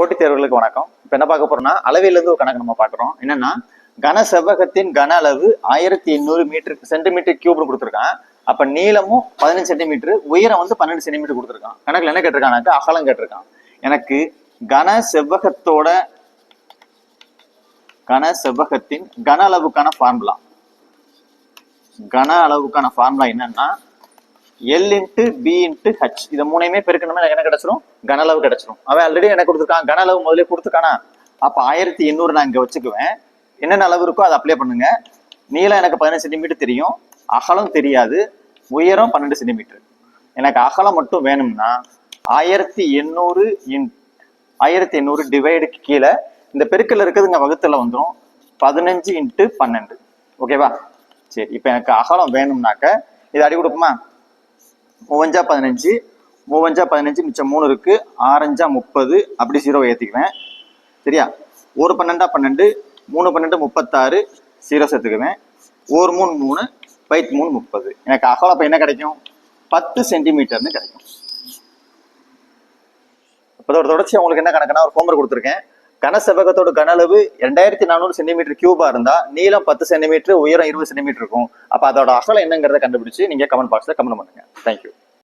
போட்டித் தேர்வுகளுக்கு வணக்கம். இப்போ என்ன பார்க்க போறோம்னா அளவிலிருந்து ஒரு கணக்கு நம்ம பார்க்குறோம். என்னன்னா கன செவ்வகத்தின் கன அளவு ஆயிரத்தி எண்ணூறு மீட்டர் சென்டிமீட்டர் கியூப்னு கொடுத்துருக்கான். அப்ப நீளமும் பதினஞ்சு சென்டிமீட்டர் உயரம் வந்து பன்னெண்டு சென்டிமீட்டர் கொடுத்துருக்கான். கணக்கில் என்ன கேட்டிருக்கானாக்கா அகலம் கேட்டிருக்கான். எனக்கு கன செவ்வகத்தோட கன செவ்வகத்தின் கன அளவுக்கான ஃபார்முலா கன அளவுக்கான ஃபார்முலா என்னன்னா L into B into H இதை மூணையுமே பெருக்கணும்னா எனக்கு என்ன கிடைச்சிரும்? கன அளவு கிடைச்சிரும். அவன் ஆல்ரெடி எனக்கு கொடுத்துருக்கான்? கன அளவு முதல்ல கொடுத்துருக்கானா? அப்போ ஆயிரத்தி எண்ணூறு நான் இங்கே வச்சுக்குவேன். என்னென்ன அளவு இருக்கோ அதை அப்ளை பண்ணுங்க. நீளம் எனக்கு பதினஞ்சு சென்டிமீட்டர் தெரியும். அகலம் தெரியாது. உயரம் பன்னெண்டு சென்டிமீட்டர் எனக்கு அகலம் மட்டும் வேணும்னா ஆயிரத்தி எண்ணூறு இன் ஆயிரத்தி எண்ணூறு டிவைடுக்கு கீழே இந்த பெருக்கில் இருக்கிறதுங்க வகுத்தில் வந்துடும் பதினஞ்சு இன்ட்டு பன்னெண்டு. ஓகேவா சரி இப்போ எனக்கு அகலம் வேணும்னாக்க இது அடி கொடுப்போமா? மூவஞ்சா பதினஞ்சு மூவஞ்சா பதினஞ்சு மிச்சம் மூணு இருக்குது ஆரஞ்சா முப்பது அப்படி ஜீரோ ஏற்றிக்குவேன் சரியா? ஒரு பன்னெண்டா பன்னெண்டு மூணு பன்னெண்டு முப்பத்தாறு ஜீரோ சேர்த்துக்குவேன். ஒரு மூணு மூணு பைத் மூணு முப்பது. எனக்கு அகலம் அப்போ என்ன கிடைக்கும்? பத்து சென்டிமீட்டர்னு கிடைக்கும். இப்போ தொடர்ச்சி உங்களுக்கு என்ன கணக்குன்னா ஒரு ஹோம்ஒர்க் கொடுத்துருக்கேன். கன செவ்வகத்தோட கன அளவு ரெண்டாயிரத்தி நானூறு சென்டிமீட்டர் கியூபா இருந்தா நீளம் பத்து சென்டிமீட்டர் உயரம் இருபது சென்டிமீட்டர் இருக்கும். அப்ப அதோட அகலம் என்னங்கிறத கண்டுபிடிச்சு நீங்க கமெண்ட் பாக்ஸ்ல கமெண்ட் பண்ணுங்க. தேங்க்யூ